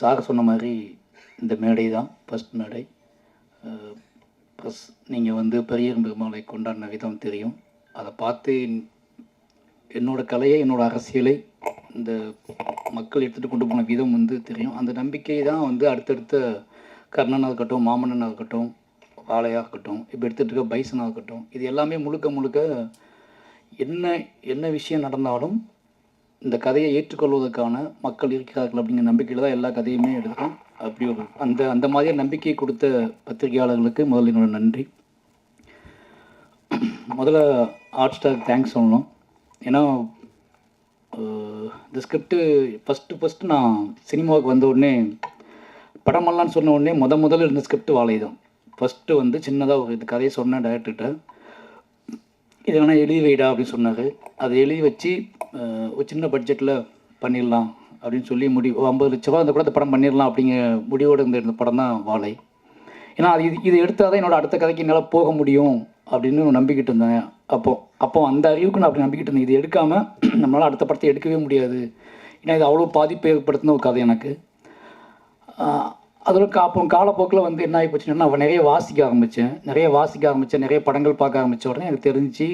Sir சொன்ன மாதிரி இந்த மேடை தான் ஃபஸ்ட் மேடை. ப்ளஸ் நீங்கள் வந்து பெரிய பெருமாளை கொண்டாடின விதம் தெரியும். அதை பார்த்து என்னோடய கலையை என்னோடய அரசியலை இந்த மக்கள் எடுத்துகிட்டு கொண்டு போன விதம் வந்து தெரியும். அந்த நம்பிக்கை தான் வந்து அடுத்தடுத்த கர்ணனாக இருக்கட்டும் மாமன்னனாக இருக்கட்டும் வாழையாக இருக்கட்டும் இப்போ எடுத்துகிட்டு இருக்க பைசனாக இருக்கட்டும் இது எல்லாமே முழுக்க முழுக்க என்ன என்ன விஷயம் நடந்தாலும் இந்த கதையை ஏற்றுக்கொள்வதற்கான மக்கள் இருக்கிறார்கள் அப்படிங்கிற நம்பிக்கையில் தான் எல்லா கதையுமே எடுக்கிறோம் அப்படி ஒரு அந்த அந்த மாதிரியான நம்பிக்கை கொடுத்த பத்திரிகையாளர்களுக்கு முதல்ல என்னோட நன்றி. முதல்ல ஹாட் ஸ்டார் தேங்க்ஸ் சொல்லணும். ஏன்னா இந்த ஸ்கிரிப்டு ஃபஸ்ட்டு ஃபஸ்ட்டு நான் சினிமாவுக்கு வந்த உடனே படமெல்லாம் சொன்ன உடனே முத முதல்ல இருந்த ஸ்கிரிப்ட் வாழை தான் ஃபஸ்ட்டு வந்து சின்னதாக ஒரு இது கதையை சொன்னேன் டேரக்டர்கிட்ட இது வேணால் எழுதி வைடா அப்படின்னு சொன்னார். அதை எழுதி வச்சு ஒரு சின்ன பட்ஜெட்டில் பண்ணிடலாம் அப்படின்னு சொல்லி முடிவு ஐம்பது லட்ச ரூபா அந்த கூட இந்த படம் பண்ணிடலாம் அப்படிங்கிற முடிவோடு இருந்த இந்த படம் தான் வாழை. ஏன்னா அது இது இதை எடுத்தால் தான் என்னோட அடுத்த கதைக்கு என்னால் போக முடியும் அப்படின்னு நம்பிக்கிட்டு இருந்தேன். அப்போது அப்போ அந்த அறிவுக்கு நான் அப்படி நம்பிக்கிட்டு இருந்தேன். இது எடுக்காமல் நம்மளால் அடுத்த படத்தை எடுக்கவே முடியாது. ஏன்னா இது அவ்வளோ பாதிப்பு ஏற்படுத்தின ஒரு கதை எனக்கு. அதில் அதோட கா அப்போ காலப்போக்கில் வந்து என்ன ஆகி போச்சுன்னா நான் நிறைய வாசிக்க ஆரம்பித்தேன். நிறைய வாசிக்க ஆரம்பித்தேன். நிறைய படங்கள் பார்க்க ஆரம்பித்த உடனே எனக்கு தெரிஞ்சு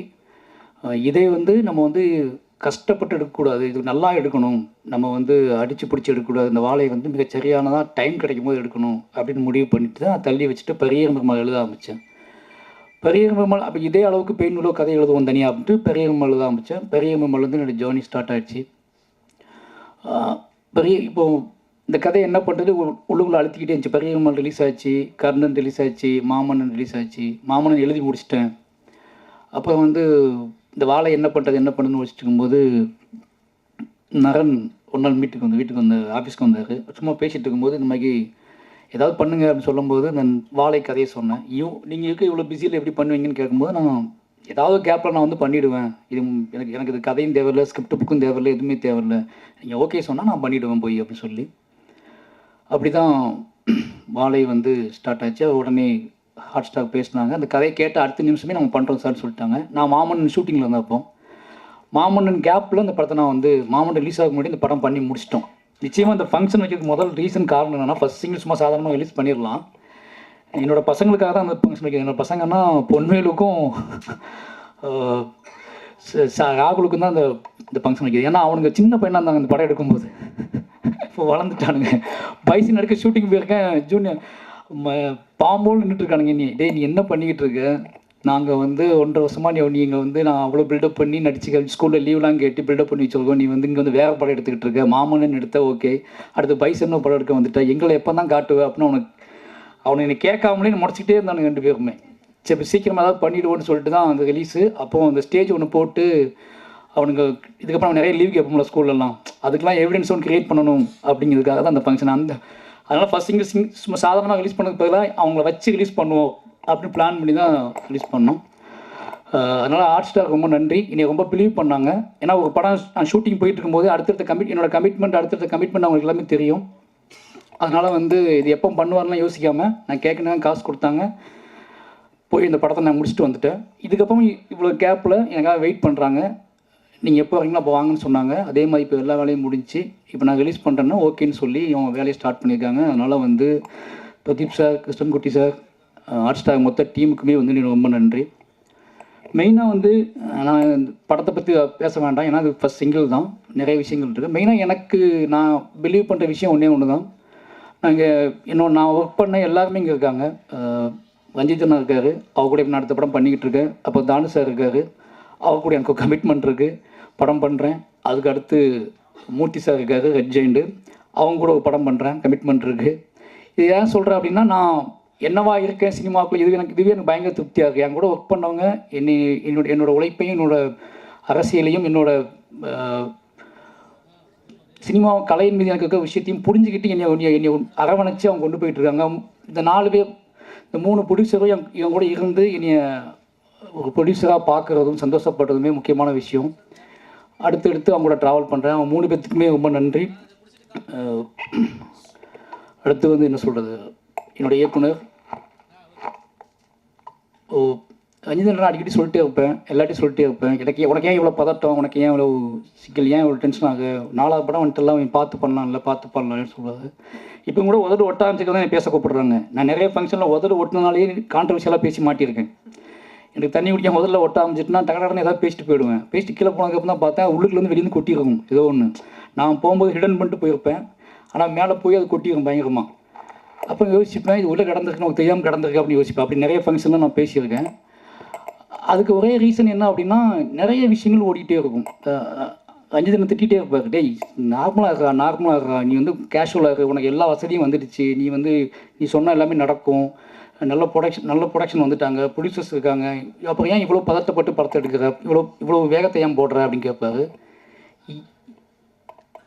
இதை வந்து நம்ம வந்து கஷ்டப்பட்டு எடுக்கக்கூடாது. இது நல்லா எடுக்கணும். நம்ம வந்து அடித்து பிடிச்சி எடுக்கக்கூடாது. இந்த வாழையை வந்து மிக சரியானதாக டைம் கிடைக்கும் போது எடுக்கணும் அப்படின்னு முடிவு பண்ணிட்டு தான் தள்ளி வச்சுட்டு பெரிய பெருமாள் எழுத ஆரம்பித்தேன். பெரிய பெருமாள் அப்போ இதே அளவுக்கு பெயின் உள்ள கதை எழுதுவோம் தனியாக அப்படின்ட்டு பெரிய பெருமாள் எழுத ஆரம்பித்தேன். பெரிய பெருமாள் வந்து என்னோடய ஜேர்னி ஸ்டார்ட் ஆயிடுச்சு. பெரிய இப்போ இந்த கதை என்ன பண்ணுறது உள்ளுக்குள்ள அழுத்திக்கிட்டே இருந்துச்சு. பெரிய ரிலீஸ் ஆச்சு. கர்ணன் ரிலீஸ் ஆச்சு. மாமன்னன் ரிலீஸ் ஆச்சு. மாமன்னன் எழுதி முடிச்சிட்டேன். அப்புறம் வந்து இந்த வாழை என்ன பண்ணுறது என்ன பண்ணுறதுன்னு வச்சுட்டுருக்கும்போது நரன் ஒரு நாள் வீட்டுக்கு வந்து வீட்டுக்கு வந்து ஆஃபீஸ்க்கு வந்தார். சும்மா பேசிகிட்டு இருக்கும்போது இந்த மாதிரி ஏதாவது பண்ணுங்க அப்படின்னு சொல்லும்போது நான் வாழை கதையை சொன்னேன். ஐயோ நீங்கள் இருக்க இவ்வளோ பிஸியில் எப்படி பண்ணுவீங்கன்னு கேட்கும்போது நான் ஏதாவது கேப்பில் நான் வந்து பண்ணிவிடுவேன் இது எனக்கு எனக்கு இது கதையும் தேவையில்லை ஸ்கிரிப்ட் புக்கும் தேவையில்லை எதுவுமே தேவையில்லை. நீங்கள் ஓகே சொன்னால் நான் பண்ணிவிடுவேன் போய் அப்படின்னு சொல்லி அப்படி தான் வாழை வந்து ஸ்டார்ட் ஆச்சு. அது உடனே ஹாட் ஸ்டாக் பேசினாங்க. அந்த கதையை கேட்ட அடுத்த நிமிஷமே நம்ம பண்ணுறோம் சார்னு சொல்லிட்டாங்க. நான் மாமன்னன் ஷூட்டிங்கில் இருந்தப்போ மாமன்னன் கேப்பில் இந்த படத்தை நான் வந்து மாமன்னன் ரிலீஸ் ஆக முன்னாடி இந்த படம் பண்ணி முடிச்சிட்டோம். நிச்சயமாக இந்த ஃபங்க்ஷன் வைக்கிறதுக்கு முதல் ரீசன் காரணம் என்னென்னா ஃபஸ்ட் சிங்கிள் சும்மா சாதாரணமாக ரிலீஸ் பண்ணிடலாம். என்னோட பசங்களுக்காக தான் அந்த ஃபங்க்ஷன் வைக்கிறது என்னோட பசங்கன்னா பொன்வேலுக்கும் ராகுலுக்கும் தான் அந்த இந்த ஃபங்க்ஷன் வைக்கிறது. ஏன்னா அவனுங்க சின்ன பையனாக இருந்தாங்க அந்த படம் எடுக்கும்போது. இப்போ வளர்ந்துட்டானுங்க. பைசன் எடுக்க ஷூட்டிங் போயிருக்கேன் ஜூனியர் பாம்போல் நின்றுட்டு நீ டேய் நீ என்ன பண்ணிக்கிட்டு இருக்க நாங்கள் வந்து ஒன்றரை வருஷமா நீ நீங்கள் வந்து நான் அவ்வளோ பில்டப் பண்ணி நடிச்சு ஸ்கூலில் லீவ்லாம் கேட்டு பில்டப் பண்ணி வச்சுருக்கோம். நீ வந்து இங்கே வந்து வேறு படம் எடுத்துக்கிட்டு இருக்க. மாமன்னு எடுத்த ஓகே அடுத்து பைசன்னு படம் எடுக்க வந்துட்டேன் எங்களை எப்போ தான் காட்டுவேன் அப்படின்னு அவனுக்கு அவனை என்னை கேட்காமலே முடச்சிக்கிட்டே இருந்தானுங்க ரெண்டு பேருமே. சரி சீக்கிரமாக ஏதாவது பண்ணிவிடுவோன்னு சொல்லிட்டு தான் அந்த ரிலீஸு அப்போ அந்த ஸ்டேஜ் ஒன்று போட்டு அவனுங்க இதுக்கப்புறம் அவன் நிறைய லீவ் கேட்போம்ல ஸ்கூல்லலாம் அதுக்கெல்லாம் எவிடன்ஸ் ஒன்று கிரியேட் பண்ணணும் அப்படிங்கிறதுக்காக தான் அந்த ஃபங்க்ஷன் அந்த அதனால் ஃபஸ்ட் சிங்கிள் சிங் சும்மா சாதாரணமாக ரிலீஸ் பண்ணதுக்கு பதிலாக அவங்கள வச்சு ரிலீஸ் பண்ணுவோம் அப்படின்னு பிளான் பண்ணி தான் ரிலீஸ் பண்ணோம். அதனால் ஹாட் ஸ்டார் ரொம்ப நன்றி. என்னை ரொம்ப பிலீவ் பண்ணாங்க. ஏன்னா ஒரு படம் ஷூட்டிங் போயிட்டு இருக்கும்போது அடுத்தடுத்த கமிட் என்னோட கமிட்மெண்ட் அடுத்தடுத்த கமிட்மெண்ட் அவங்களுக்கு எல்லாமே தெரியும். அதனால் வந்து இது எப்போ பண்ணுவார்லாம் யோசிக்காமல் நான் கேட்கணும் காசு கொடுத்தாங்க. போய் இந்த படத்தை நான் முடிச்சுட்டு வந்துட்டேன். இதுக்கப்புறம் இவ்வளோ கேப்பில் எனக்காக வெயிட் பண்ணுறாங்க நீங்கள் எப்போ வரீங்களோ அப்போ வாங்கன்னு சொன்னாங்க. அதே மாதிரி இப்போ எல்லா வேலையும் முடிஞ்சு இப்போ நான் ரிலீஸ் பண்ணுறேன்னா ஓகேன்னு சொல்லி அவங்க வேலையை ஸ்டார்ட் பண்ணியிருக்காங்க. அதனால் வந்து Pradeep sir Krishnankutty sir art star மொத்த டீமுக்குமே வந்து எனக்கு ரொம்ப நன்றி. மெயினாக வந்து நான் இந்த படத்தை பற்றி பேச வேண்டாம். ஏன்னா அது ஃபஸ்ட் சிங்கிள் தான். நிறைய விஷயங்கள் இருக்குது மெயினாக எனக்கு நான் பிலீவ் பண்ணுற விஷயம் ஒன்றே ஒன்று தான் நாங்கள் என்னோட நான் ஒர்க் பண்ண எல்லாருமே இங்கே இருக்காங்க. அஹ், ரஞ்சித் அண்ணா இருக்காரு. அவர் கூட இப்போ நான் அடுத்த படம் பண்ணிக்கிட்டு இருக்கேன். அப்போ தானு சார் இருக்காரு. அவர் கூட எனக்கு கமிட்மெண்ட் இருக்குது படம் பண்ணுறேன் அதுக்கு அடுத்து மூர்த்தி சாருக்காக இருக்காரு ஜெயிண்டு அவங்க கூட ஒரு படம் பண்ணுறேன் கமிட்மெண்ட் இருக்குது இது ஏன் சொல்கிறேன் அப்படின்னா நான் என்னவா இருக்கேன் சினிமாவுக்குள்ள இது எனக்கு இதுவே எனக்கு பயங்கர திருப்தியாக இருக்குது என் கூட ஒர்க் பண்ணவங்க என்னை என்னோட என்னோட உழைப்பையும் என்னோட அரசியலையும் என்னோட சினிமா கலையின் மீது எனக்கு இருக்க விஷயத்தையும் புரிஞ்சுக்கிட்டு என்னை என்னை அரவணைச்சி அரவணைச்சு அவங்க கொண்டு போயிட்டு இருக்காங்க. இந்த நாலு பேர் இந்த மூணு ப்ரொடியூசரும் என் என் கூட இருந்து என்னைய ஒரு ப்ரொடியூசராக பார்க்குறதும் சந்தோஷப்படுறதுமே முக்கியமான விஷயம். அடுத்தடுத்து அவங்க கூட ட்ராவல் பண்ணுறேன் அவங்க மூணு பேர்த்துக்குமே ரொம்ப நன்றி. அடுத்து வந்து என்ன சொல்கிறது என்னோட இயக்குனர். ஓ அஞ்சுதான் அடிக்கடி சொல்லிட்டே இருப்பேன். எல்லாட்டையும் சொல்லிட்டே இருப்பேன். எனக்கு உனக்கு ஏன் இவ்வளோ பதட்டம்? உனக்கு ஏன் இவ்வளோ சிக்கல்? ஏன் இவ்வளோ டென்ஷன் ஆகு? நாலாவது படம் வந்துட்டு எல்லாம் பார்த்து பண்ணலாம்ல பார்த்து பண்ணலாம்னு சொல்லுவாரு இப்போ கூட உதடு ஒட்ட ஆரம்பிச்சுக்க தான் பேச கூப்பிடுறாங்க. நான் நிறைய ஃபங்க்ஷனில் உதடு ஒட்டினாலே கான்ட்ரவர்ஷியலாக பேசி மாட்டியிருக்கேன். எனக்கு தண்ணி குடிக்க முதல்ல ஒட்ட ஆரம்பிச்சிட்டுனா டகடன்னு ஏதாவது பேசிட்டு போயிடுவேன். பேசிட்டு கீழே போனதுக்கப்புறம் தான் பார்த்தா உள்ளுக்குலேருந்து வெளியிருந்து கொட்டியிருக்கும். ஏதோ ஒன்று நான் போகும்போது ஹிடன் பண்ணிட்டு போயிருப்பேன். ஆனால் மேலே போய் அது கொட்டியிருக்கும் பயங்கரமாக அப்போ யோசிப்பேன் இது உள்ளே கிடந்திருக்கு நமக்கு தெரியாமல் கிடந்திருக்கு அப்படின்னு யோசிப்பேன். அப்படி நிறைய ஃபங்க்ஷனில் நான் பேசியிருக்கேன். அதுக்கு ஒரே ரீசன் என்ன அப்படின்னா நிறைய விஷயங்கள் ஓடிக்கிட்டே இருக்கும். அஞ்சு ரஞ்சிதனை திட்டிகிட்டே இருப்பார். டேய் நார்மலாக இருக்கா? நார்மலாக இருக்கா? நீ வந்து கேஷுவலாக இருக்க உனக்கு எல்லா வசதியும் வந்துடுச்சு. நீ வந்து நீ சொன்ன எல்லாமே நடக்கும். நல்ல ப்ரொடக்ஷன் நல்ல ப்ரொடக்ஷன் வந்துட்டாங்க. ப்ரொடியூசர்ஸ் இருக்காங்க. அப்புறம் ஏன் இவ்வளோ பதட்டப்பட்டு படத்தை எடுக்கிற? இவ்வளோ இவ்வளோ வேகத்தை ஏன் போடுற அப்படின்னு கேட்பாரு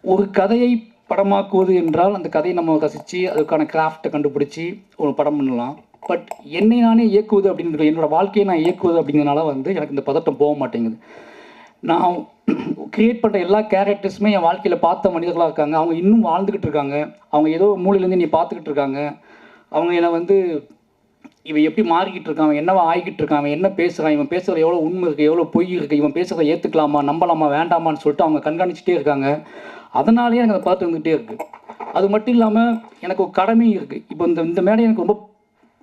ஒரு கதையை படமாக்குவது என்றால் அந்த கதையை நம்ம ரசித்து அதுக்கான கிராஃப்டை கண்டுபிடிச்சி ஒரு படம் பண்ணலாம். பட் என்னை நானே இயக்குவது அப்படின்னு என்னோடய வாழ்க்கையை நான் இயக்குவது அப்படிங்கிறனால வந்து எனக்கு இந்த பதட்டம் போக மாட்டேங்குது. நான் க்ரியேட் பண்ணுற எல்லா கேரக்டர்ஸுமே என் வாழ்க்கையில் பார்த்த மனிதர்களாக இருக்காங்க. அவங்க இன்னும் வாழ்ந்துக்கிட்டு இருக்காங்க. அவங்க ஏதோ மூலையிலேருந்து நீ பார்த்துக்கிட்டு இருக்காங்க. அவங்க என்னை வந்து இவன் எப்படி மாறிக்கிட்டு இருக்கான் அவன் என்னவா ஆகிக்கிட்டு இருக்கான் அவன் என்ன பேசுகிறான் இவன் பேசுகிற எவ்வளோ உண்மை இருக்குது எவ்வளோ பொய் இருக்குது இவன் பேசுகிறத ஏற்றுக்கலாமா நம்பலாமா வேண்டாமான்னு சொல்லிட்டு அவங்க கண்காணிச்சிட்டே இருக்காங்க. அதனாலேயே எனக்கு அதை பார்த்து வந்துகிட்டே இருக்குது அது மட்டும் இல்லாமல் எனக்கு ஒரு கடமையும் இருக்குது இப்போ இந்த இந்த மேடை எனக்கு ரொம்ப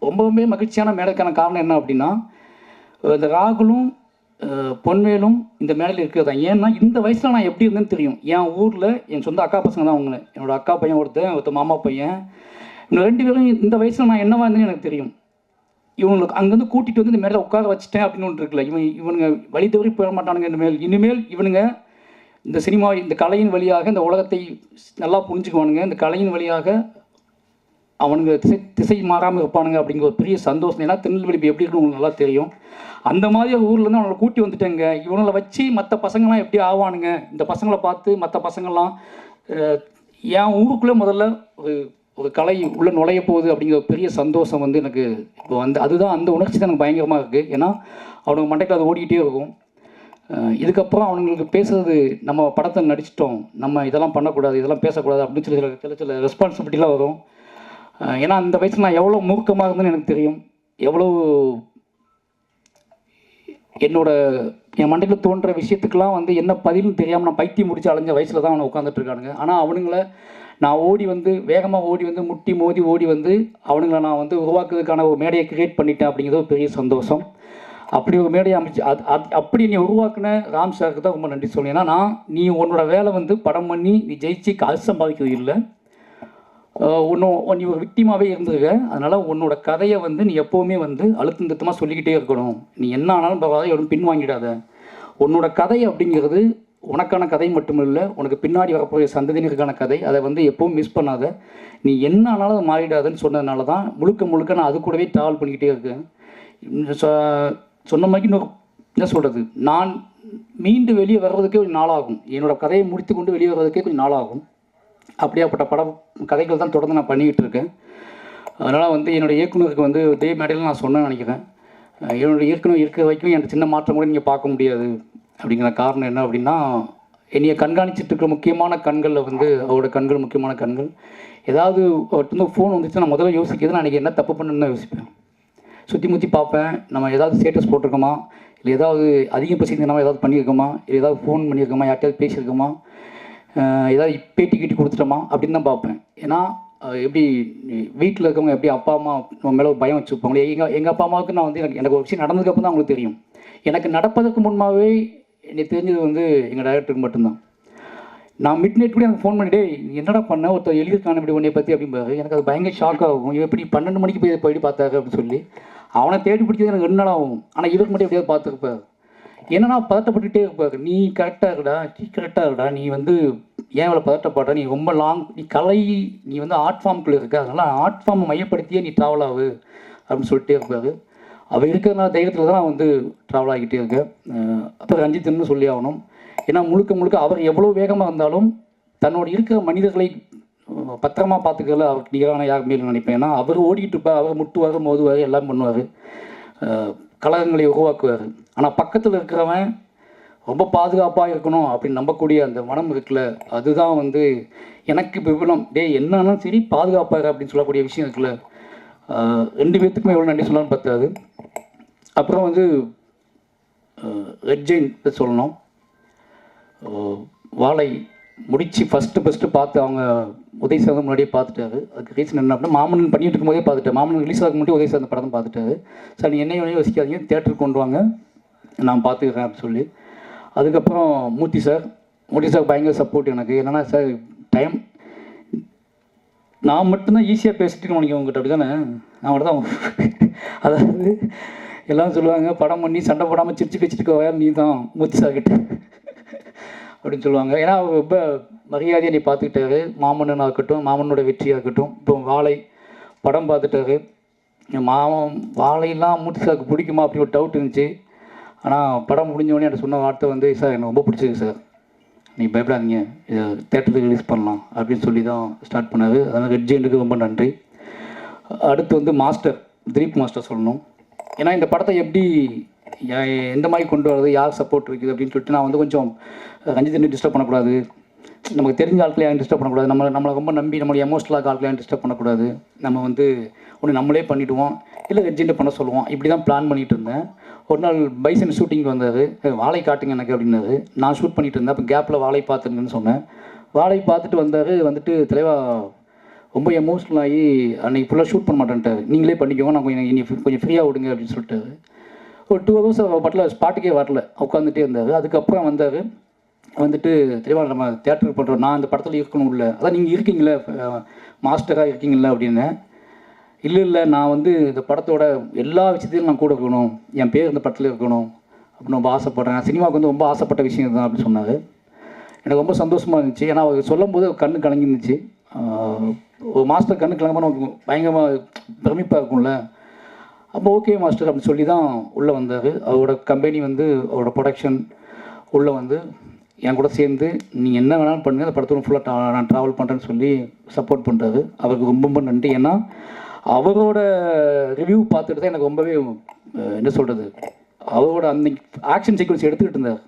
ரொம்பவுமே மகிழ்ச்சியான மேடைக்கான காரணம் என்ன அப்படின்னா இந்த ராகுலும் பொன்வேலும் இந்த மேடையில் இருக்கிறது தான். ஏன்னா இந்த வயசில் நான் எப்படி இருந்தேன்னு தெரியும். என் ஊரில் என் சொந்த அக்கா பசங்க தான் அவங்க என்னோடய அக்கா பையன் ஒருத்தன் ஒருத்த மாமா பையன். இன்னும் ரெண்டு பேரும் இந்த வயசில் நான் என்னவா இருந்தேன்னு எனக்கு தெரியும். இவங்களுக்கு அங்கேருந்து கூட்டிகிட்டு வந்து இந்த மேலே உட்கார வச்சுட்டேன் அப்படின்னு ஒன்று இருக்குல்ல. இவன் இவனுங்க வழி தவறி போயிட மாட்டானுங்க இனிமேல் இனிமேல் இவனுங்க இந்த சினிமா இந்த கலையின் வழியாக இந்த உலகத்தை நல்லா புரிஞ்சுக்குவானுங்க. இந்த கலையின் வழியாக அவனுங்க திசை திசை மாறாமல் இருப்பானுங்க அப்படிங்கிற ஒரு பெரிய சந்தோஷம். ஏன்னா திருநெல்வேலி எப்படி இருக்குன்னு உங்களுக்கு நல்லா தெரியும். அந்த மாதிரி ஊர்லேருந்து அவனை கூட்டி வந்துட்டேங்க. இவங்களை வச்சு மற்ற பசங்களாம் எப்படி ஆவானுங்க? இந்த பசங்களை பார்த்து மற்ற பசங்கள்லாம் என் ஊருக்குள்ளே முதல்ல ஒரு ஒரு கலை உள்ளே நுழைய போகுது அப்படிங்கிற ஒரு பெரிய சந்தோஷம் வந்து எனக்கு இப்போ வந்து அதுதான் அந்த உணர்ச்சி தான் எனக்கு பயங்கரமாக இருக்குது ஏன்னா அவனுக்கு மண்டைக்கு அது ஓடிக்கிட்டே இருக்கும். இதுக்கப்புறம் அவனுங்களுக்கு பேசுறது நம்ம படத்தை நடிச்சிட்டோம். நம்ம இதெல்லாம் பண்ணக்கூடாது இதெல்லாம் பேசக்கூடாது அப்படின்னு சொல்லி சில சில சில ரெஸ்பான்சிபிலிட்டிலாம் வரும். ஏன்னா அந்த வயசில் நான் எவ்வளோ மூர்க்கமாக இருந்தேன்னு எனக்கு தெரியும். எவ்வளோ என்னோட என் மண்டையில் தோன்ற விஷயத்துக்கெல்லாம் வந்து என்ன பதில்னு தெரியாமல் நான் பைத்தியம் முடிச்சு அலைஞ்ச வயசில் தான் அவனை உட்காந்துட்டு இருக்கானுங்க. ஆனால் அவனுங்களை நான் ஓடி வந்து வேகமாக ஓடி வந்து முட்டி மோதி ஓடி வந்து அவனுங்களை நான் வந்து உருவாக்குறதுக்கான ஒரு மேடையை கிரியேட் பண்ணிட்டேன் அப்படிங்கிறது ஒரு பெரிய சந்தோஷம். அப்படி ஒரு மேடையை அமைச்சு அது அது அப்படி நீ உருவாக்குன ராம் சாருக்கு தான் ரொம்ப நன்றி சொல்லணும். ஏன்னா நான் நீ உன்னோட வேலை வந்து படம் பண்ணி நீ ஜெயிச்சு காசு சம்பாதிக்கிறது இல்லை. ஒன்றும் நீ ஒரு விக்டிமாகவே இருந்திருக்க. அதனால் உன்னோட கதையை வந்து நீ எப்போவுமே வந்து அழுத்தம் திருத்தமாக சொல்லிக்கிட்டே இருக்கணும். நீ என்ன ஆனாலும் பரவாயில்ல எவ்வளோ பின் வாங்கிடாத உன்னோட கதை அப்படிங்கிறது உனக்கான கதை மட்டும் இல்லை உனக்கு பின்னாடி வரப்போகிற சந்ததியினருக்கான கதை அதை வந்து எப்பவும் மிஸ் பண்ணாத. நீ என்ன ஆனாலும் அதை மாறிடாதுன்னு சொன்னதுனால தான் முழுக்க முழுக்க நான் அது கூடவே ட்ராவல் பண்ணிக்கிட்டே இருக்கேன். சொன்ன மாதிரி இன்னொரு என்ன சொல்கிறது நான் மீண்டு வெளியே வர்றதுக்கே கொஞ்சம் நாளாகும். என்னோடய கதையை முடித்து கொண்டு வெளியே வர்றதுக்கே கொஞ்சம் நாளாகும். அப்படியாப்பட்ட படம் கதைகள் தான் தொடர்ந்து நான் பண்ணிக்கிட்டு இருக்கேன். அதனால் வந்து என்னோடய இயக்குனருக்கு வந்து டே மேடையில் நான் சொன்னேன்னு நினைக்கிறேன். என்னோடய என்னோட இயக்குனர் இருக்கிற வரைக்கும் எனக்கு சின்ன மாற்றம் கூட நீங்கள் பார்க்க முடியாது. அப்படிங்கிற காரணம் என்ன அப்படின்னா என்னைய கண்காணிச்சிட்டு இருக்கிற முக்கியமான கண்களில் வந்து அவரோட கண்கள் முக்கியமான கண்கள். ஏதாவது அவர்கிட்ட வந்து ஃபோன் வந்துச்சு நான் முதல்ல யோசிக்கிறது நான் அன்றைக்கி என்ன தப்பு பண்ணுன்னு தான் யோசிப்பேன். சுற்றி முற்றி பார்ப்பேன். நம்ம ஏதாவது ஸ்டேட்டஸ் போட்டிருக்கோமா? இல்லை ஏதாவது அதிகம் நம்ம ஏதாவது பண்ணியிருக்கோமா? இல்லை ஏதாவது ஃபோன் பண்ணியிருக்கோமா? யார்கிட்டயாவது பேசியிருக்கோமா? ஏதாவது பேட்டி கீட்டி கொடுத்துட்டோமா? அப்படின்னு தான் பார்ப்பேன். ஏன்னா எப்படி வீட்டில் இருக்கவங்க எப்படி அப்பா அம்மா நம்ம மேலே பயம் வச்சுருப்பாங்களே எங்கள் எங்கள் அப்பா அம்மாவுக்கு நான் வந்து எனக்கு எனக்கு ஒரு விஷயம் நடந்ததுக்கப்புறம் தான் அவங்களுக்கு தெரியும். எனக்கு நடப்பதற்கு முன்பாகவே எனக்கு தெரிஞ்சது வந்து எங்கள் டைரக்டருக்கு மட்டும்தான். நான் மிட் நைட் கூட எனக்கு ஃபோன் பண்ணிட்டே என்னடா பண்ண? ஒருத்தர் எழுதியிருக்கான இப்படி உன்னை பற்றி அப்படிம்பாரு. எனக்கு அது பயங்கர ஷாக் ஆகும். இவன் எப்படி பன்னெண்டு மணிக்கு போய் போயிட்டு பார்த்தாரு அப்படின்னு சொல்லி. அவனை தேடி பிடிச்சது எனக்கு ரெண்டு நாள் ஆகும். ஆனால் இவருக்கு மட்டும் எப்படியாவது பார்த்துருப்பாரு என்னன்னா பதட்டப்பட்டுகிட்டே இருப்பாரு. நீ கரெக்டாக இருக்கடா நீ கரெக்டாக இருக்கடா நீ வந்து ஏன் இவ்வளோ பதட்டப்படுற? நீ ரொம்ப லாங் நீ கலை நீ வந்து ஆர்ட் ஃபார்முக்குள்ளே இருக்க. அதனால் ஆர்ட் ஃபார்மை மையப்படுத்தியே நீ ட்ராவல் ஆகு அப்படின்னு சொல்லிட்டே இருப்பாரு. அவர் இருக்கிறதுனால தைரியத்தில் தான் நான் வந்து ட்ராவல் ஆகிட்டே இருக்கேன். அப்போ அப்புறம் ரஞ்சித்னு சொல்லி ஆகணும். ஏன்னா முழுக்க முழுக்க அவர் எவ்வளோ வேகமாக இருந்தாலும் தன்னோட இருக்கிற மனிதர்களை பத்திரமா பார்த்துக்கல அவருக்கு நிகரான யாருமே இல்லைன்னு நினைப்பேன். ஏன்னா அவர் ஓடிக்கிட்டு இருப்பார் அவர் முட்டுவார் மோதுவார் எல்லாம் பண்ணுவார். கழகங்களை உருவாக்குவார். ஆனால் பக்கத்தில் இருக்கிறவன் ரொம்ப பாதுகாப்பாக இருக்கணும் அப்படின்னு நம்பக்கூடிய அந்த மனம் இருக்குல்ல அதுதான் வந்து எனக்கு விபலம் டே என்னன்னா சரி பாதுகாப்பாக அப்படின்னு சொல்லக்கூடிய விஷயம் இருக்குல்ல. ரெண்டு பேர்த்துக்குமே எவ்வளோ நன்றி சொல்லணும்னு பார்த்தாது அப்புறம் வந்து ரெட்ஜைன் சொல்லணும். வாழை முடித்து ஃபஸ்ட்டு ஃபஸ்ட்டு பார்த்து அவங்க உதய சார் முன்னாடியே பார்த்துட்டாரு. அதுக்கு ரீசன் என்ன அப்படின்னா மாமன் பண்ணிட்டு இருக்கும்போதே பார்த்துட்டேன் மாமன் ரிலீஸ் ஆகும் முன்னாடி உதய சார் படம் பார்த்துட்டாரு. சார் நீ என்னையும் வேலையும் யோசிக்காதீங்க. தேட்டருக்கு கொண்டு வாங்க. நான் பார்த்துக்கிறேன் அப்படின்னு சொல்லி. அதுக்கப்புறம் மூர்த்தி சார். மூர்த்தி சார் பயங்கர சப்போர்ட் எனக்கு. என்னென்னா சார் டைம் நான் மட்டும்தான் ஈஸியாக பேசிட்டு உனக்கு உங்ககிட்ட அப்படி தானே நான் மட்டும் தான் அதாவது எல்லாம் சொல்லுவாங்க படம் பண்ணி சண்டை போடாமல் சிரிச்சு பேசிட்டு வர நீ தான் மூச்சு சார் அப்படின்னு சொல்லுவாங்க. ஏன்னா அவர் ரொம்ப மரியாதையை நீ பார்த்துக்கிட்டாரு மாமன்னன் இருக்கட்டும் மாமனோட வெற்றியாக இருக்கட்டும் இப்போ வாழை படம் பார்த்துட்டாரு மாமன் வாழையெல்லாம் மூச்சு சாக்கு பிடிக்குமா? அப்படி ஒரு டவுட் இருந்துச்சு. ஆனால் படம் முடிஞ்சோடனே எனக்கு சொன்ன வார்த்தை வந்து சார் எனக்கு ரொம்ப பிடிச்சிருக்கு சார். நீ பயப்படாதீங்க. இதை தேட்டருக்கு ரிலீஸ் பண்ணலாம் அப்படின்னு சொல்லி தான் ஸ்டார்ட் பண்ணார். அதனால் ரெட் ஜெயின்ட்டுக்கு ரொம்ப நன்றி. அடுத்து வந்து மாஸ்டர் திலீப் மாஸ்டர் சொல்லணும். ஏன்னா இந்த படத்தை எப்படி எந்த மாதிரி கொண்டு வரது யார் சப்போர்ட் இருக்குது அப்படின்னு சொல்லிட்டு நான் வந்து கொஞ்சம் ரஞ்சித் டிஸ்டர்ப் பண்ணக்கூடாது. நமக்கு தெரிஞ்ச ஆட்களை யாரும் டிஸ்டர்ப் பண்ணக்கூடாது. நம்ம நம்மளை ரொம்ப நம்பி நம்மளுடைய எமோஷனலாக ஆட்களை யாரும் டிஸ்டர்ப் பண்ணக்கூடாது. நம்ம வந்து ஒன்று நம்மளே பண்ணிவிடுவோம் இல்லை ரெஜெண்ட் பண்ண சொல்லுவோம். இப்படி தான் பிளான் பண்ணிகிட்டு இருந்தேன். ஒரு நாள் பைசன் ஷூட்டிங் வந்தார். வாழை காட்டுங்க எனக்கு அப்படின்னாரு. நான் ஷூட் பண்ணிகிட்டு இருந்தேன். அப்போ கேப்பில் வாழை பார்த்துருங்கன்னு சொன்னேன். வாழை பார்த்துட்டு வந்தார். வந்துட்டு தலைவா ரொம்ப எமோஷ்னல் ஆகி அன்றைக்கி ஃபுல்லாக ஷூட் பண்ண மாட்டேன்ட்டார். நீங்களே பண்ணிக்கோங்க. நான் கொஞ்சம் இனி கொஞ்சம் ஃப்ரீயாக விடுங்க அப்படின்னு சொல்லிட்டாரு. ஒரு டூ ஹவர்ஸ் பட்டில் ஸ்பாட்டுக்கே வரல. உட்காந்துட்டே இருந்தார். அதுக்கப்புறம் வந்தார். வந்துட்டு தெளிவாக நம்ம தேட்டருக்கு பண்ணுறோம் நான் அந்த படத்தில் இருக்கணும் இல்லை அதான் நீங்கள் இருக்கீங்களே மாஸ்டராக இருக்கீங்களா அப்படின்னு. இல்லை இல்லை நான் வந்து இந்த படத்தோட எல்லா விஷயத்தையும் நான் கூட இருக்கணும். என் பேர் இந்த படத்தில் இருக்கணும். அப்படின்னு ரொம்ப ஆசைப்பட்றேன். சினிமாவுக்கு வந்து ரொம்ப ஆசைப்பட்ட விஷயம் தான் அப்படின்னு சொன்னார். எனக்கு ரொம்ப சந்தோஷமாக இருந்துச்சு. ஏன்னா அவர் சொல்லும்போது கண்ணு கலங்கி இருந்துச்சு. ஒரு மாஸ்டர் கண்ணு கிளம்பணும் நமக்கு பயங்கரமாக பிரமிப்பாக இருக்கும்ல. அப்போ ஓகே மாஸ்டர் அப்படின்னு சொல்லி தான் உள்ளே வந்தார். அவரோட கம்பெனி வந்து அவரோட ப்ரொடக்ஷன் உள்ளே வந்து என் கூட சேர்ந்து நீங்கள் என்ன வேணாலும் பண்ணுங்கள் அந்த படத்தோட ஃபுல்லாக நான் ட்ராவல் பண்ணுறேன்னு சொல்லி சப்போர்ட் பண்ணுறாரு அவருக்கு ரொம்ப ரொம்ப நன்றி. ஏன்னா அவரோட ரிவ்யூ பார்த்துட்டு தான் எனக்கு ரொம்பவே என்ன சொல்கிறது அவரோட அன்னைக்கு ஆக்ஷன் சீக்வன்ஸ் எடுத்துக்கிட்டு இருந்தார்.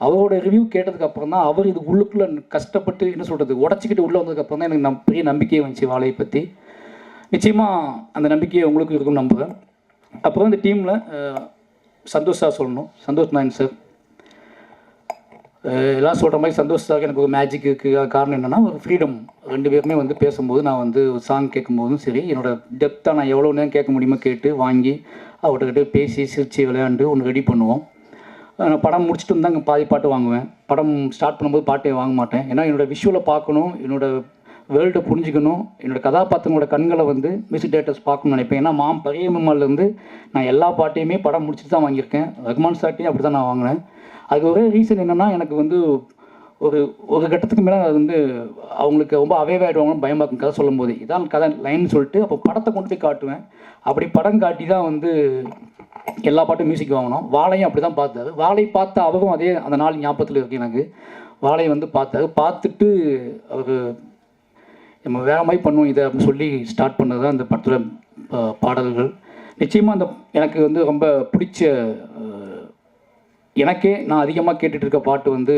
அவரோட ரிவ்யூ கேட்டதுக்கு அப்புறம் தான் அவர் இது உள்ளுக்குள்ளே கஷ்டப்பட்டு என்ன சொல்கிறது உடச்சிக்கிட்டு உள்ளே வந்ததுக்கப்புறம் தான் எனக்கு நம் பெரிய நம்பிக்கையை வந்துச்சு வாழையை பற்றி நிச்சயமாக அந்த நம்பிக்கையை உங்களுக்கு இருக்கும்னு நம்புகிறேன் அப்புறம் இந்த டீமில் சந்தோஷ் சார் சொல்லணும். சந்தோஷ் நாயன் சார் எல்லாம் சொல்கிற மாதிரி சந்தோஷத்தாக எனக்கு ஒரு மேஜிக்கு காரணம் என்னென்னா ஒரு ஃப்ரீடம் ரெண்டு பேருமே வந்து பேசும்போது நான் வந்து ஒரு சாங் கேட்கும்போதும் சரி என்னோட டெப்த்தாக நான் எவ்வளோ நேரம் கேட்க முடியுமோ கேட்டு வாங்கி அவர்கிட்ட பேசி சிரித்து விளையாண்டு ஒன்று ரெடி பண்ணுவோம். நான் படம் முடிச்சுட்டு வந்து அங்கே பாதி பாட்டு வாங்குவேன். படம் ஸ்டார்ட் பண்ணும்போது பாட்டே வாங்க மாட்டேன். ஏன்னா என்னோட விஷுவலை பார்க்கணும் என்னோடய வேர்ல்டை புரிஞ்சுக்கணும் என்னோட கதாபாத்திரங்களோட கண்களை வந்து மியூசிக் டேரக்டர்ஸ் பார்க்கணும்னு நினைப்பேன். ஏன்னா மாம் பழைய இருந்து நான் எல்லா பாட்டையுமே படம் முடிச்சுட்டு தான் வாங்கியிருக்கேன். ரஹ்மான் சாட்டையும் அப்படி தான் நான் வாங்கினேன். அதுக்கு ஒரே ரீசன் என்னென்னா எனக்கு வந்து ஒரு ஒரு கட்டத்துக்கு மேலே அது வந்து அவங்களுக்கு ரொம்ப அவேவ் ஆகிடுவாங்கன்னு பயமாக இருக்கும். கதை சொல்லும் போது இதான் கதை லைன் சொல்லிட்டு அப்போ படத்தை கொண்டு போய் காட்டுவேன். அப்படி படம் காட்டி தான் வந்து எல்லா பாட்டும் மியூசிக் வாங்கினோம் வாழையும் அப்படி தான் பார்த்தாரு வாழை பார்த்த அவரும் அதே அந்த நாள் ஞாபகத்தில் இருக்கு எனக்கு. வாழை வந்து பார்த்தாரு. பார்த்துட்டு அவர் நம்ம வேற மாதிரி பண்ணுவோம் இதை அப்படின்னு சொல்லி ஸ்டார்ட் பண்ணது தான் அந்த படத்தில் பா- பாடல்கள். நிச்சயமாக அந்த எனக்கு வந்து ரொம்ப பிடிச்ச எனக்கே நான் அதிகமாக கேட்டுட்டு இருக்க பாட்டு வந்து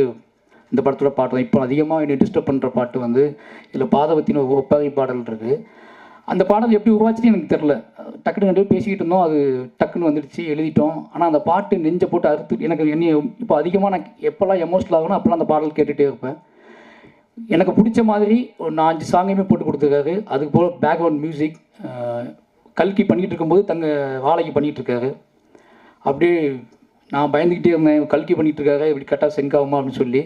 இந்த படத்தோட பாட்டு தான். இப்போ அதிகமாக என்னை டிஸ்டர்ப் பண்ணுற பாட்டு வந்து இதில் பாதவத்தின் ஒரு ஒப்பாகை பாடல் இருக்குது அந்த பாடல் எப்படி உருவாச்சுன்னு எனக்கு தெரில டக்குன்னு ரெண்டு பேசிக்கிட்டு இருந்தோம். அது டக்குன்னு வந்துடுச்சு எழுதிட்டோம். ஆனால் அந்த பாட்டு நெஞ்சை போட்டு அறுத்து எனக்கு என்னை இப்போ அதிகமாக நான் எப்போல்லாம் எமோஷனல் ஆகணும் அப்போல்லாம் அந்த பாடல் கேட்டுகிட்டே இருப்பேன். எனக்கு பிடிச்ச மாதிரி ஒரு நாலஞ்சு சாங்கையுமே போட்டு கொடுத்துருக்காரு. அதுக்கு போல் பேக்ரவுண்ட் மியூசிக் கல்கி பண்ணிகிட்டு இருக்கும்போது தங்க வாழைக்கு பண்ணிகிட்டு இருக்காரு. அப்படியே நான் பயந்துக்கிட்டே இருந்தேன் கல்கி பண்ணிகிட்டு இருக்காரு இப்படி கரெக்டாக செங்க் ஆகுமா அப்படின்னு சொல்லி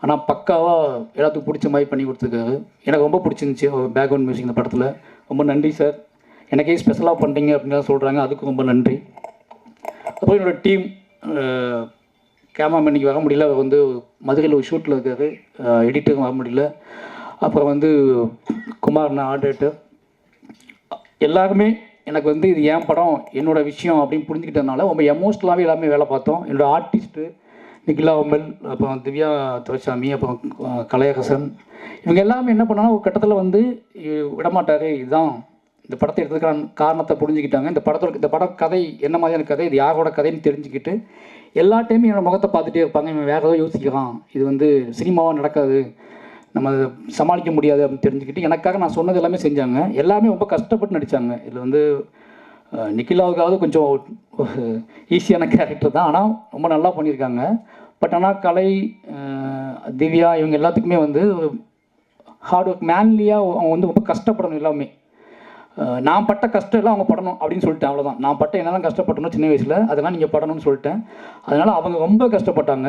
ஆனால் பக்காவாக எல்லாத்துக்கும் பிடிச்ச மாதிரி பண்ணி கொடுத்துருக்காரு எனக்கு ரொம்ப பிடிச்சிருந்துச்சி பேக்ரவுண்ட் மியூசிக் இந்த படத்தில் ரொம்ப நன்றி சார் எனக்கே ஸ்பெஷலாக பண்ணுறீங்க அப்படின்னு தான் சொல்கிறாங்க அதுக்கும் ரொம்ப நன்றி அப்புறம் என்னோட டீம் கேமராமேன் இன்னைக்கு வர முடியல அவர் வந்து மதுரையில் ஒரு ஷூட்டில் இருக்காரு எடிட்டரும் வர முடியல அப்புறம் வந்து குமார் ஆர்டேட்டர் எல்லாருமே எனக்கு வந்து இது என் படம் என்னோடய விஷயம் அப்படின்னு புரிஞ்சுக்கிட்டதுனால ரொம்ப எமோஷ்னலாகவே எல்லாமே வேலை பார்த்தோம். என்னோடய ஆர்டிஸ்ட்டு நிகிலா அம்மல் அப்புறம் திவ்யா துரைசாமி அப்புறம் கலையகசன் இவங்க எல்லாமே என்ன பண்ணாலும் ஒரு கட்டத்தில் வந்து விடமாட்டாரு. இதுதான் இந்த படத்தை எடுத்ததுக்கான காரணத்தை புரிஞ்சுக்கிட்டாங்க. இந்த படத்தோட இந்த படம் கதை என்ன மாதிரியான கதை இது யாரோட கதைன்னு தெரிஞ்சுக்கிட்டு எல்லா டைமும் என்னோட முகத்தை பார்த்துட்டே இருப்பாங்க. இவன் வேறு ஏதோ யோசிக்கிறான். இது வந்து சினிமாவாக நடக்காது. நம்ம அதை சமாளிக்க முடியாது அப்படின்னு தெரிஞ்சுக்கிட்டு எனக்காக நான் சொன்னது எல்லாமே செஞ்சாங்க. எல்லாமே ரொம்ப கஷ்டப்பட்டு நடித்தாங்க இதில் வந்து நிக்கிலாவுக்காவது கொஞ்சம் ஈஸியான கேரக்டர் தான். ஆனால் ரொம்ப நல்லா பண்ணியிருக்காங்க. பட் ஆனால் கலை திவ்யா இவங்க எல்லாத்துக்குமே வந்து ஹார்ட் ஒர்க் மேன்லியாக அவங்க வந்து ரொம்ப கஷ்டப்படணும் எல்லாமே. நான் பட்ட கஷ்டம் எல்லாம் அவங்க படணும் அப்படின்னு சொல்லிட்டேன் அவ்வளோதான் நான் பட்ட என்னெல்லாம் கஷ்டப்பட்டணும் சின்ன வயசில் அதெல்லாம் நீங்கள் படணும்னு சொல்லிட்டேன். அதனால் அவங்க ரொம்ப கஷ்டப்பட்டாங்க.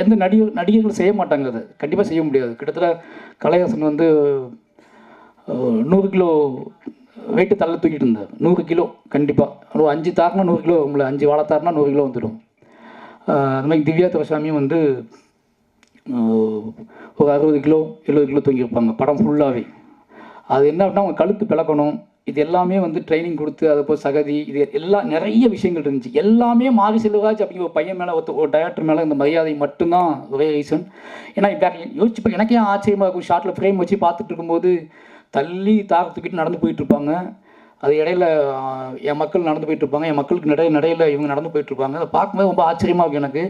எந்த நடிகர் நடிகர்கள் செய்ய மாட்டாங்க அது. கண்டிப்பாக செய்ய முடியாது. கிட்டத்தட்ட கலைஹாசன் வந்து நூறு கிலோ வெயிட்டு தள்ள தூக்கிட்டு இருந்தார். நூறு கிலோ கண்டிப்பாக ஒரு அஞ்சு தாக்குனா நூறு கிலோ உங்களை அஞ்சு வாழை தாக்குனா நூறு கிலோ வந்துடும். அது மாதிரி திவ்யா துரசாமியும் வந்து ஒரு அறுபது கிலோ எழுபது கிலோ தூங்கியிருப்பாங்க. படம் ஃபுல்லாகவே அது என்ன அப்படின்னா அவங்க கழுத்து பிளக்கணும். இது எல்லாமே வந்து ட்ரைனிங் கொடுத்து அதை போய் சகதி இது எல்லாம் நிறைய விஷயங்கள் இருந்துச்சு. எல்லாமே மாறி செல்வராஜ் அப்படிங்கிற ஒரு பையன் மேலே ஒருத்த ஒரு டேரக்டர் மேலே இந்த மரியாதை மட்டும்தான் ஒரே ரீசன் ஏன்னா இப்போ யோசிச்சு எனக்கே ஆச்சரியமாக இருக்கும். ஷார்ட்டில் ஃப்ரேம் வச்சு பார்த்துட்டு இருக்கும்போது தள்ளி தாக்கு தூக்கிட்டு நடந்து போயிட்டுருப்பாங்க அது இடையில என் மக்கள் நடந்து போயிட்டுருப்பாங்க என் மக்களுக்கு நடைய நடையில் இவங்க நடந்து போயிட்டுருப்பாங்க அதை பார்க்கும்போது ரொம்ப ஆச்சரியமாக இருக்கும் எனக்கு.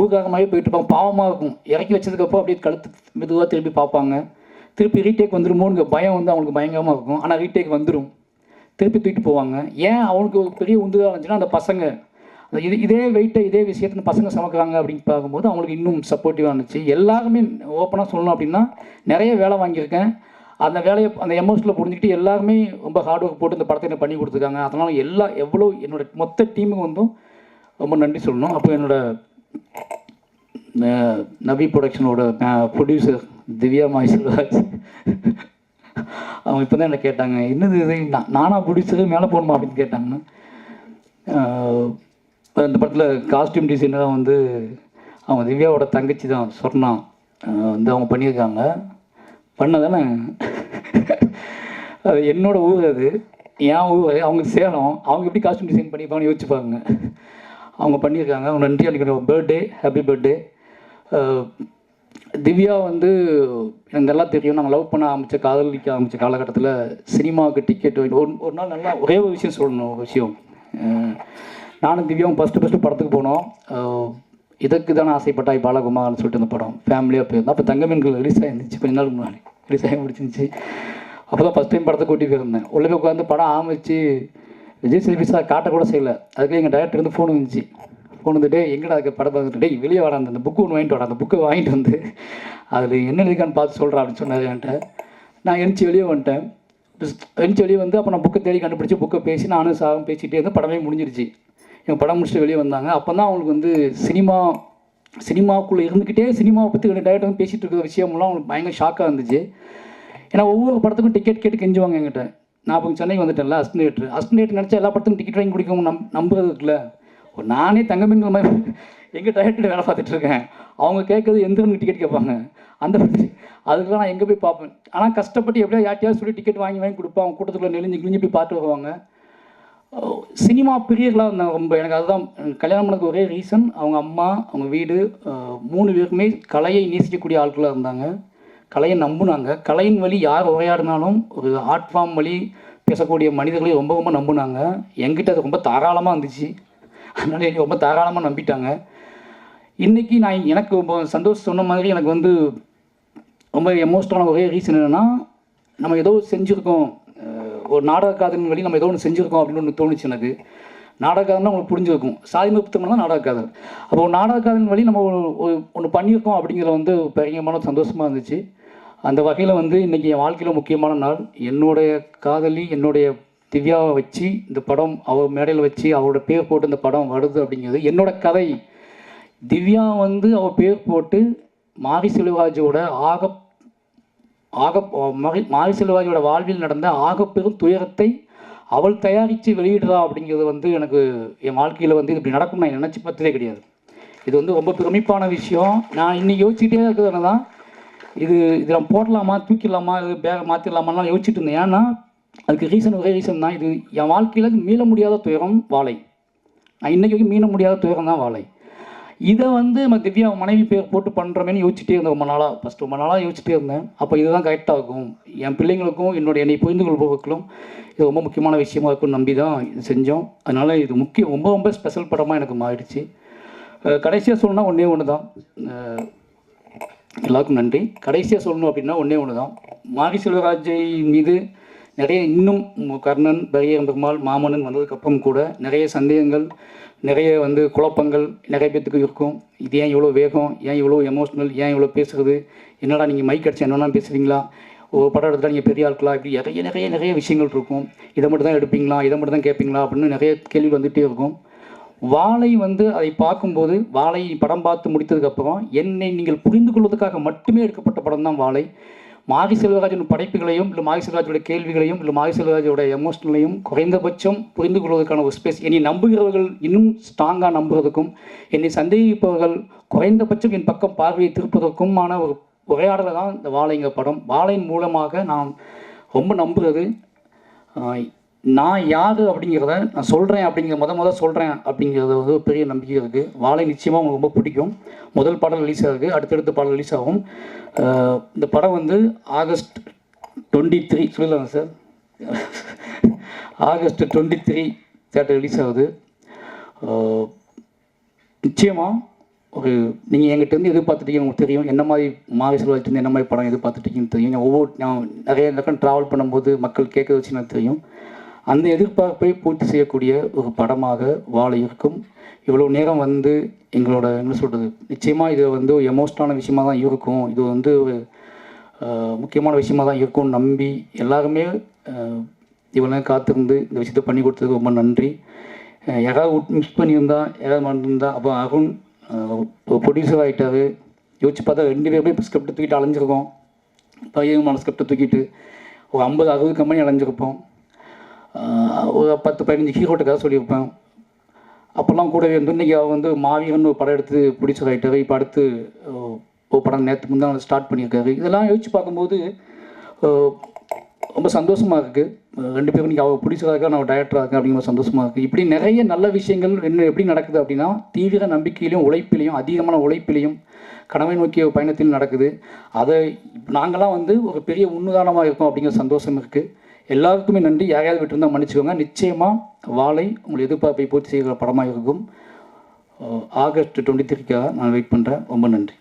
ஊர்க்காகமாகவே போயிட்டு இருப்பாங்க. பாவமாக இருக்கும். இறக்கி வச்சதுக்கப்புறம் அப்படியே கழுத்து மெதுவாக திருப்பி பார்ப்பாங்க. திருப்பி ரீடேக் வந்துருமோங்கிற பயம் வந்து அவங்களுக்கு பயங்கரமாக இருக்கும். ஆனால் ரீடேக் வந்துடும் திருப்பி தூக்கிட்டு போவாங்க. ஏன் அவனுக்கு ஒரு பெரிய உந்துதலாக இருந்துச்சுன்னா அந்த பசங்க அந்த இது இதே வெயிட்டை இதே விஷயத்தை பசங்க சமைக்கிறாங்க அப்படின்னு பார்க்கும்போது அவங்களுக்கு இன்னும் சப்போர்ட்டிவாக இருந்துச்சு. எல்லாருமே ஓப்பனாக சொல்லணும் அப்படின்னா நிறைய வேலை வாங்கியிருக்கேன். அந்த வேலையை அந்த எமோஷனில் புரிஞ்சுக்கிட்டு எல்லாருமே ரொம்ப ஹார்ட் ஒர்க் போட்டு இந்த படத்தை எனக்கு பண்ணி கொடுத்துருக்காங்க. அதனால் எல்லா எவ்வளோ என்னோட மொத்த டீமுக்கு வந்தும் ரொம்ப நன்றி சொல்லணும். அப்போ என்னோடய அஹ், நபி ப்ரொடக்ஷனோட ப்ரொடியூசர் திவ்யா மாய் செல்வராஜ் அவங்க இப்போ தான் என்ன கேட்டாங்க என்னது இது? நான் நானா பிடிச்சது மேலே போகணுமா அப்படின்னு கேட்டாங்க. இந்த படத்தில் காஸ்டியூம் டிசைனராக வந்து அவங்க திவ்யாவோட தங்கச்சி தான் சொர்ணா. வந்து அவங்க பண்ணியிருக்காங்க. பண்ணதானே? அது என்னோட ஊர் அது. என் ஊர் அவங்க சேலம். அவங்க எப்படி காஸ்டியூம் டிசைன் பண்ணியிருப்பாங்கன்னு யோசிச்சுப்பாங்க அவங்க பண்ணியிருக்காங்க. அவங்க நன்றி அன்றைக்கி பர்த்டே ஹாப்பி பர்த்டே திவ்யா வந்து எனக்கு நல்லா தெரியும். நாங்கள் லவ் பண்ண ஆரம்பித்த காதலிக்க ஆரம்பித்த காலகட்டத்தில் சினிமாவுக்கு டிக்கெட் ஒரு ஒரு நாள் நல்லா ஒரே ஒரு விஷயம் சொல்லணும் ஒரு விஷயம். நானும் திவ்யாவும் ஃபஸ்ட்டு ஃபஸ்ட்டு படத்துக்கு போனோம். இதுக்கு இதற்கு தானே ஆசைப்பட்டாய் பாலகுமார்னு சொல்லிட்டு அந்த படம் ஃபேமிலியாக போயிருந்தோம். அப்போ தங்கமீன்கள் ரிலீஸ் ஆகிருந்துச்சு கொஞ்ச நாள் முன்னாடி. ரிலீஸ் ஆகி முடிச்சிருந்துச்சு. அப்போ தான் ஃபஸ்ட் டைம் படத்தை கூட்டி போயிருந்தேன். உள்ளே போய் உட்காந்து படம் ஆரம்பிச்சு விஜய் சேல்வி சார் காட்ட கூட செய்யலை. அதுக்கு எங்கள் டேரக்டர் வந்து ஃபோன் வந்துச்சு ஃபோன் வந்துட்டு எங்கடா அதுக்கு படம் பார்த்துட்டு வெளியே வாடா அந்த புக்கு ஒன்று வாங்கிட்டு வாடா அந்த புக்கை வாங்கிட்டு வந்து அதில் என்ன இருக்கான்னு பார்த்து சொல்கிறேன் அப்படின்னு சொன்னார் என்கிட்ட. நான் எழுந்துச்சி வெளியே வந்துட்டேன். எழுந்துச்சி வெளியே வந்து அப்போ நான் புக்கை தேடி கண்டுபிடிச்சி புக்கை பேசி நானும் சாகும் பேசிகிட்டே இருந்து படமே முடிஞ்சிருச்சு. என் படம் முடிச்சுட்டு வெளியே வந்தாங்க. அப்போ தான் அவங்களுக்கு வந்து சினிமா சினிமாவுக்குள்ளே இருந்துக்கிட்டே சினிமாவை பற்றி டேரக்டர் வந்து பேசிகிட்டு இருக்கிற விஷயம்லாம் அவங்களுக்கு பயங்கர ஷாக்காக இருந்துச்சு. ஏன்னா ஒவ்வொரு படத்துக்கும் டிக்கெட் கேட்டு கெஞ்சுவாங்க என்கிட்ட. நான் இப்போ சென்னைக்கு வந்துட்டேன்ல அஸ்டேட்ரு அஸ்டேட் நினச்சா எல்லா படத்துக்கும் டிக்கெட் வாங்கி கொடுக்கவும் நம் நம்புறது இருக்குல்ல நானே தங்கமீன்கள் மாதிரி எங்கே டயட்டில் வேலை பார்த்துட்டு இருக்கேன். அவங்க கேட்குறது எந்த டிக்கெட் கேட்பாங்க? அந்த அதுக்கெல்லாம் நான் எங்கே போய் பார்ப்பேன். ஆனால் கஷ்டப்பட்டு எப்படியோ யார்ட்டையாவது சொல்லி டிக்கெட் வாங்கி வாங்கி கொடுப்பாங்க அவங்க கூட்டத்துக்குள்ள நெளிஞ்சு கிழிஞ்சு போய் பார்த்து வருவாங்க. சினிமா பிரியர்களாக இருந்தாங்க ரொம்ப. எனக்கு அதுதான் கல்யாணம் பண்ணதுக்கு ஒரே ரீசன் அவங்க அம்மா அவங்க வீடு மூணு பேருக்குமே கலையை நேசிக்கக்கூடிய ஆட்களாக இருந்தாங்க. கலையை நம்புனாங்க. கலையின் வழி யார் உரையாடினாலும் ஒரு ஆர்ட் ஃபார்ம் வழி பேசக்கூடிய மனிதர்களையும் ரொம்ப ரொம்ப நம்புனாங்க. எங்கிட்ட அது ரொம்ப தாராளமாக இருந்துச்சு. அதனால என்னை ரொம்ப தாராளமாக நம்பிட்டாங்க. இன்றைக்கி நான் எனக்கு ரொம்ப சந்தோஷம் சொன்ன மாதிரி எனக்கு வந்து ரொம்ப எமோஷனலான ஒரே ரீசன் என்னென்னா நம்ம ஏதோ செஞ்சுருக்கோம். ஒரு நாடக காதலின் வழி நம்ம ஏதோ ஒன்று செஞ்சுருக்கோம் அப்படின்னு ஒன்று தோணுச்சு எனக்கு. நாடக காதல்னா உங்களுக்கு புரிஞ்சிருக்கும். சாதிம புத்தகம் தான் நாடக காதல் அப்போ ஒரு நாடக வழி நம்ம ஒரு ஒன்று பண்ணியிருக்கோம் அப்படிங்கிற வந்து பெரியமான சந்தோஷமாக இருந்துச்சு. அந்த வகையில் வந்து இன்றைக்கி என் வாழ்க்கையில் முக்கியமான நாள் என்னுடைய காதலி என்னுடைய திவ்யாவை வச்சு இந்த படம் அவள் மேடையில் வச்சு அவரோட பேர் போட்டு இந்த படம் வருது அப்படிங்கிறது என்னோட கதை. திவ்யா வந்து அவள் பேர் போட்டு மாரி செல்வராஜோட ஆக ஆக மாரி மாரி செல்வராஜோட வாழ்வில் நடந்த ஆகப்பெரும் துயரத்தை அவள் தயாரித்து வெளியிடுறா அப்படிங்கிறது வந்து எனக்கு என் வாழ்க்கையில் வந்து இப்படி நடக்கும் நான் நினச்சி பார்த்ததே கிடையாது. இது வந்து ரொம்ப பெருமிப்பான விஷயம். நான் இன்னைக்கு யோசிச்சுட்டே இருக்கிறது தான் இது இது நம்ம போடலாமா தூக்கிடலாமா இது பேக மாற்றிடலாமாலாம் யோசிச்சுட்டு இருந்தேன். ஏன்னா அதுக்கு ரீசன் ஒரே ரீசன் தான். இது என் வாழ்க்கையில் மீள முடியாத துயரம் வாழை. நான் வரைக்கும் மீள முடியாத துயரம் தான் வாழை. இதை வந்து நம்ம திவ்யா மனைவி பேர் போட்டு பண்ணுறமேனு யோசிச்சுட்டே இருந்தேன் ரொம்ப நாளாக ஃபஸ்ட்டு ரொம்ப நாளாக யோசிச்சுட்டே இருந்தேன். அப்போ இதுதான் கரெக்டாக இருக்கும். என் பிள்ளைங்களுக்கும் என்னுடைய என்னை புரிந்து கொள்பவர்களும் இது ரொம்ப முக்கியமான விஷயமா இருக்கும்னு நம்பி தான் இது செஞ்சோம். அதனால் இது முக்கியம் ரொம்ப ரொம்ப ஸ்பெஷல் படமாக எனக்கு மாறிடுச்சு. கடைசியாக சொல்லணும்னா ஒன்றே ஒன்று தான். எல்லாருக்கும் நன்றி. கடைசியாக சொல்லணும் அப்படின்னா ஒன்றே ஒன்று தான். மாரி செல்வராஜை மீது நிறைய இன்னும் கர்ணன் பரியன் பெருமாள் மாமன்னன் வந்ததுக்கப்புறம் கூட நிறைய சந்தேகங்கள் நிறைய வந்து குழப்பங்கள் நிறைய பேத்துக்கு இருக்கும். இது ஏன் இவ்வளோ வேகம்? ஏன் இவ்வளோ எமோஷ்னல் ஏன் இவ்வளோ பேசுகிறது என்னடா நீங்கள் மைக் அடிச்சு என்னென்னா பேசுகிறீங்களா ஒரு படம் எடுத்தால் நீங்கள் பெரிய ஆட்களா இப்படி நிறைய நிறைய நிறைய விஷயங்கள் இருக்கும். இதை மட்டும் தான் எடுப்பீங்களா? இதை மட்டும் தான் கேட்பீங்களா அப்படின்னு நிறைய கேள்வி வந்துகிட்டே இருக்கும். வாழை வந்து அதை பார்க்கும்போது வாழை படம் பார்த்து முடித்ததுக்கப்புறம் என்னை நீங்கள் புரிந்து கொள்வதற்காக மட்டுமே எடுக்கப்பட்ட படம் தான் வாழை. மாவி செல்வராஜன் படைப்புகளையும் இல்லை மாவி செல்வராஜோட கேள்விகளையும் இல்லை மாவி செல்வராஜோட எமோஷனலையும் குறைந்தபட்சம் புரிந்து கொள்வதற்கான ஒரு ஸ்பேஸ் என்னை நம்புகிறவர்கள் இன்னும் ஸ்ட்ராங்காக நம்புவதற்கும் என்னை சந்தேகிப்பவர்கள் குறைந்தபட்சம் என் பக்கம் பார்வையை திருப்பதற்குமான ஒரு உரையாடலை தான் இந்த வாழைங்க படம். வாழையின் மூலமாக நான் ரொம்ப நம்புகிறது நான் யார் அப்படிங்கிறத நான் சொல்கிறேன் அப்படிங்கிற முத முத சொல்கிறேன் அப்படிங்கிறது வந்து ஒரு பெரிய நம்பிக்கை இருக்குது வாழை நிச்சயமாக உங்களுக்கு ரொம்ப பிடிக்கும். முதல் பாடல் ரிலீஸ் ஆகுது அடுத்தடுத்த பாடல் ரிலீஸ் ஆகும். இந்த படம் வந்து ஆகஸ்ட் டுவெண்ட்டி த்ரீ சொல்லலாமா sir? August twenty three theatre release ஆகுது நிச்சயமாக ஒரு நீங்கள் எங்கிட்டேருந்து எதிர்பார்த்துட்டீங்கன்னு உங்களுக்கு தெரியும் என்ன மாதிரி மாவி செல்வாச்சிருந்து என்ன மாதிரி படம் எதிர்பார்த்துட்டீங்கன்னு தெரியும். ஒவ்வொரு நான் நிறைய பக்கம் ட்ராவல் பண்ணும்போது மக்கள் கேட்க வச்சு எனக்கு தெரியும். அந்த எதிர்பார்ப்பை பூர்த்தி செய்யக்கூடிய ஒரு படமாக வாழ இருக்கும். இவ்வளோ நேரம் வந்து எங்களோட என்ன சொல்கிறது நிச்சயமாக இது வந்து ஒரு எமோஷனான விஷயமா தான் இருக்கும். இது வந்து ஒரு முக்கியமான விஷயமாக தான் இருக்கும்னு நம்பி எல்லாருமே இவ்வளோ நேரம் காத்திருந்து இந்த விஷயத்தை பண்ணி கொடுத்ததுக்கு ரொம்ப நன்றி. யாராவது மிஸ் பண்ணியிருந்தா யாராவது மறந்துருந்தா அப்போ அருண் ப்ரொடியூசர் ஆகிட்டாரு யோசிச்சு பார்த்தா ரெண்டு பேருமே இப்போ ஸ்கிரிப்ட் தூக்கிட்டு அலைஞ்சிருக்கோம். பையன் ஸ்கிரிப்டை தூக்கிட்டு ஒரு ஐம்பது அறுபது கம்பெனி அலைஞ்சிருப்போம். ஒரு பத்து பதினஞ்சு ஹீரோட்ட கதை சொல்லியிருப்பேன். அப்போல்லாம் கூடவே வந்து இன்றைக்கி அவள் வந்து மாவியன் ஒரு படம் எடுத்து ப்ரொடியூசர் ஆகிட்டாரு இப்போ அடுத்து ஒரு படம் நேற்று முந்தான் ஸ்டார்ட் பண்ணியிருக்காரு. இதெல்லாம் யோசிச்சு பார்க்கும்போது ரொம்ப சந்தோஷமாக இருக்குது ரெண்டு பேரும் நீங்கள் அவள் பிடிச்சதாக இருக்கா நான் டைரக்டராக இருக்கேன் அப்படிங்கிற சந்தோஷமாக இருக்குது இப்படி நிறைய நல்ல விஷயங்கள் என்ன எப்படி நடக்குது அப்படின்னா தீவிர நம்பிக்கையிலையும் உழைப்பிலையும் அதிகமான உழைப்பிலையும் கடமை நோக்கிய பயணத்தில் நடக்குது. அதை நாங்களாம் வந்து ஒரு பெரிய முன்னுதாரணமாக இருக்கோம் அப்படிங்கிற சந்தோஷம் இருக்குது எல்லாருக்குமே நன்றி. யாரையாவது விட்டுருந்தா மன்னிச்சுக்கோங்க. நிச்சயமாக வாழை உங்கள் எதிர்பார்ப்பை பூர்த்தி செய்கிற படமாக இருக்கும். ஆகஸ்ட் டுவெண்ட்டி த்ரீக்காக நான் வெயிட் பண்ணுறேன் ரொம்ப நன்றி.